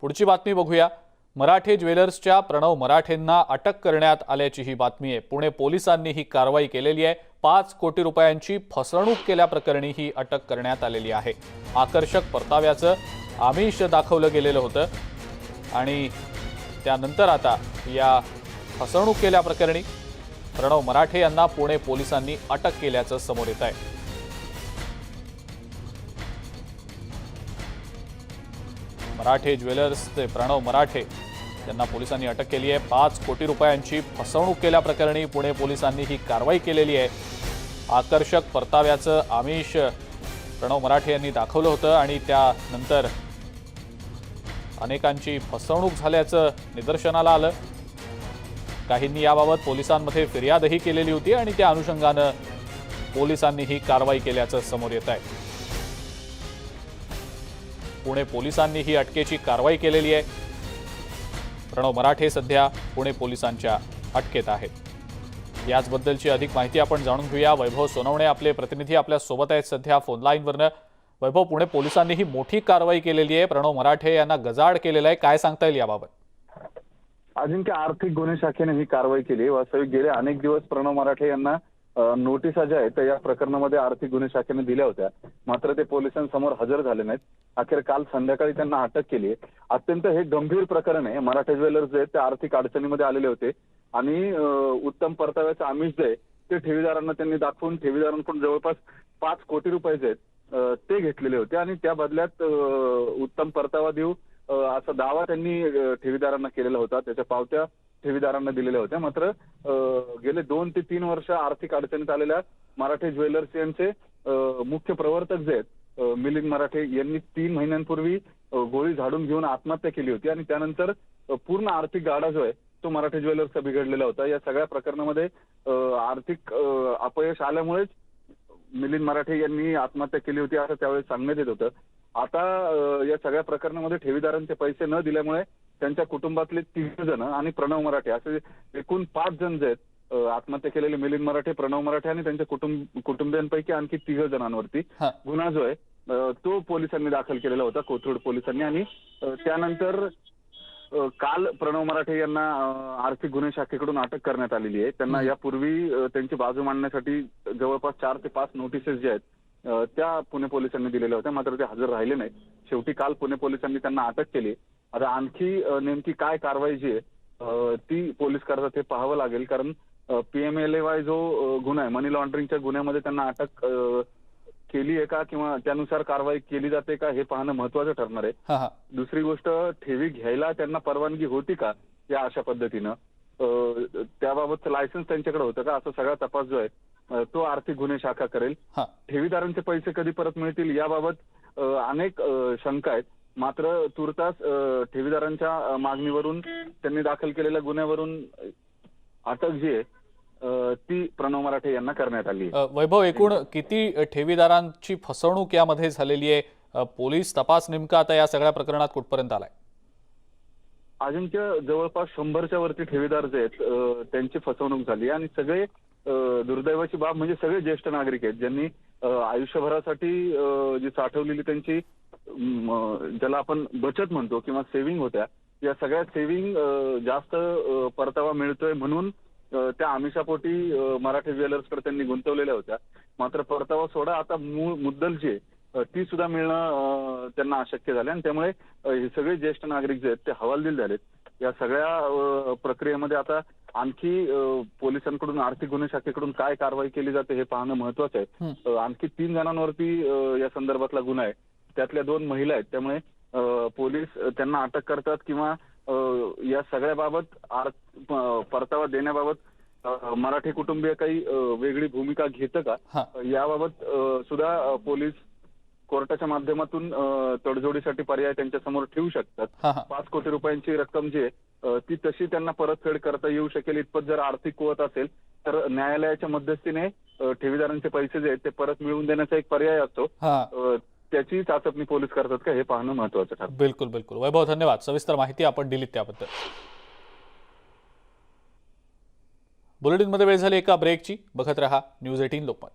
पुढची बातमी बघूया. मराठे ज्वेलर्सच्या प्रणव मराठेंना अटक करण्यात आल्याची ही बातमी आहे. पुणे पोलिसांनी ही कारवाई केलेली आहे. पाच कोटी रुपयांची फसवणूक केल्याप्रकरणी ही अटक करण्यात आलेली आहे. आकर्षक परताव्याचं आमिष दाखवलं गेलेलं होतं. आणि त्यानंतर आता या फसवणूक केल्याप्रकरणी प्रणव मराठे यांना पुणे पोलिसांनी अटक केल्याचं समोर येत आहे. मराठे ज्वेलर्सचे प्रणव मराठे. यांना पोलिसांनी अटक केली आहे. पाच कोटी रुपयांची फसवणूक केल्याप्रकरणी पुणे पोलिसांनी ही कारवाई केलेली आहे. आकर्षक परताव्याचं आमिष प्रणव मराठे यांनी दाखवलं होतं आणि त्यानंतर अनेकांची फसवणूक झाल्याचं निदर्शनाला आलं. काहींनी याबाबत पोलिसांमध्ये फिर्यादही केलेली होती आणि त्या अनुषंगानं पोलिसांनी ही कारवाई केल्याचं समोर येत आहे. पुणे पोलिसांनी ही अटकेची कारवाई केलेली आहे. प्रणव मराठे सध्या पुणे पोलिसांच्या अटकेत आहेत. याचबद्दलची अधिक माहिती आपण जाणून घेऊया. वैभव सोनवणे आपले प्रतिनिधी आपल्यासोबत आहेत सध्या फोनलाईनवरनं वैभव पुणे पोलिसांनी ही मोठी कारवाई केलेली आहे. प्रणव मराठे यांना गजाड केलेला आहे. काय सांगता येईल याबाबत? अजिंक्य आर्थिक गुन्हे शाखेने ही कारवाई केली वास्तविक गेले अनेक दिवस प्रणव मराठे यांना नोटिसा ज्या आहेत त्या या प्रकरणामध्ये आर्थिक गुन्हे शाखेने दिल्या होत्या. मात्र ते पोलिसांसमोर हजर झाले नाहीत. अखेर काल संध्याकाळी त्यांना अटक केली आहे. अत्यंत हे गंभीर प्रकरण आहे. मराठा ज्वेलर्स जे आहेत ते आर्थिक अडचणीमध्ये आलेले होते. आणि उत्तम परताव्याचं आमिष जे आहे ते ठेवीदारांना त्यांनी दाखवून ठेवीदारांकडून जवळपास पाच कोटी रुपये जे आहेत ते घेतलेले होते. आणि त्या बदल्यात उत्तम परतावा देऊ असा दावा त्यांनी ठेवीदारांना केलेला होता. त्याच्या पावत्या ठेवीदारांना दिलेल्या होत्या. मात्र गेले दोन ते तीन वर्ष आर्थिक अडचणीत आलेल्या मराठे ज्वेलर्स यांचे मुख्य प्रवर्तक जे आहेत मिलिंद मराठे यांनी तीन महिन्यांपूर्वी गोळी झाडून घेऊन आत्महत्या केली होती आणि त्यानंतर पूर्ण आर्थिक गाडा जो आहे तो मराठे ज्वेलर्सचा बिघडलेला होता. या सगळ्या प्रकरणामध्ये आर्थिक अपयश आल्यामुळेच मिलिंद मराठे यांनी आत्महत्या केली होती असं त्यावेळेस सांगण्यात येत होतं. आता या सगळ्या प्रकरणामध्ये ठेवीदारांचे पैसे न दिल्यामुळे त्यांच्या कुटुंबातले तीन जण आणि प्रणव मराठे असे एकूण पाच जण जे आहेत आत्महत्या केलेले मिलिंद मराठे प्रणव मराठे आणि त्यांच्या कुटुंब कुटुंबियांपैकी आणखी तिघ जणांवरती. गुन्हा जो आहे तो पोलिसांनी दाखल केलेला होता कोथरूड पोलिसांनी. आणि त्यानंतर काल प्रणव मराठे यांना आर्थिक गुन्हे शाखेकडून अटक करण्यात आलेली आहे. त्यांना. यापूर्वी त्यांची बाजू मांडण्यासाठी जवळपास चार ते पाच नोटिसेस ज्या आहेत त्या पुणे पोलिसांनी दिलेल्या होत्या मात्र ते हजर राहिले नाहीत. शेवटी काल पुणे पोलिसांनी त्यांना अटक केली. आता आणखी नेमकी काय कारवाई जी आहे ती पोलीस करतात हे पाहावं लागेल. कारण पीएमएलए जो अ, गुन्हा आहे मनी लॉन्ड्रिंगच्या गुन्ह्यामध्ये त्यांना अटक केली आहे का? किंवा त्यानुसार कारवाई केली जाते का? हे पाहणं महत्वाचं ठरणार आहे. दुसरी गोष्ट ठेवी घ्यायला त्यांना परवानगी होती का? या अशा पद्धतीनं. त्याबाबतचं लायसन्स त्यांच्याकडे होतं का? असा सगळा तपास जो आहे तो आर्थिक गुन्हे शाखा करेल. ठेवीदारांचे पैसे कधी परत मिळतील? याबाबत अनेक शंका आहेत. मात्र तुर्तास ठेवीदारांच्या मागणीवरून त्यांनी दाखल केलेल्या गुन्ह्यावरून अटक जी आहे ती प्रणव मराठे यांना करण्यात आली वैभव एकूण किती ठेवीदारांची फसवणूक यामध्ये झालेली आहे? पोलीस तपास नेमका आता या सगळ्या प्रकरणात कुठपर्यंत आलाय? अजिंक्य जवळपास शंभरच्या वरती ठेवीदार जे आहेत त्यांची फसवणूक झाली आणि सगळे दुर्दैवाची बाब म्हणजे सगळे ज्येष्ठ नागरिक आहेत ज्यांनी आयुष्यभरासाठी जी साठवलेली त्यांची ज्याला आपण बचत म्हणतो किंवा सेव्हिंग होत्या या सगळ्या सेव्हिंग जास्त परतावा मिळतोय म्हणून त्या आमिषापोटी मराठी ज्वेलर्सकडे त्यांनी गुंतवलेल्या होत्या. मात्र परतावा सोडा आता मूळ मुद्दल जी ती सुद्धा मिळणं त्यांना अशक्य झालं आणि त्यामुळे हे सगळे ज्येष्ठ नागरिक जे आहेत ते हवालदिल झालेत. या सगळ्या प्रक्रियेमध्ये आता आणखी पोलिसांकडून आर्थिक गुन्हे शाखेकडून काय कारवाई केली जाते हे पाहणं महत्वाचं आहे. आणखी तीन जणांवरती या संदर्भातला गुन्हा आहे. त्यातल्या दोन महिला आहेत. त्यामुळे पोलीस त्यांना अटक करतात किंवा या सगळ्याबाबत परतावा देण्याबाबत मराठी कुटुंबीय काही वेगळी भूमिका घेतं का? याबाबत सुद्धा पोलीस कोर्टाच्या माध्यमातून तडजोडीसाठी पर्याय त्यांच्यासमोर ठेवू शकतात. पाच कोटी रुपयांची रक्कम जी आहे ती तशी त्यांना परतफेड करता येऊ शकेल. इतपत जर आर्थिक कुवत असेल तर न्यायालयाच्या मध्यस्थीने ठेवीदारांचे पैसे जे आहेत ते परत मिळवून देण्याचा एक पर्याय असतो. त्याची चाचपणी पोलीस करतात का हे पाहणं महत्वाचं ठरतं. बिलकुल बिलकुल. वैभव धन्यवाद. सविस्तर माहिती आपण दिलीत त्याबद्दल. बुलेटिनमध्ये वेळ झाली एका ब्रेकची. बघत रहा न्यूज एटीन लोकमत.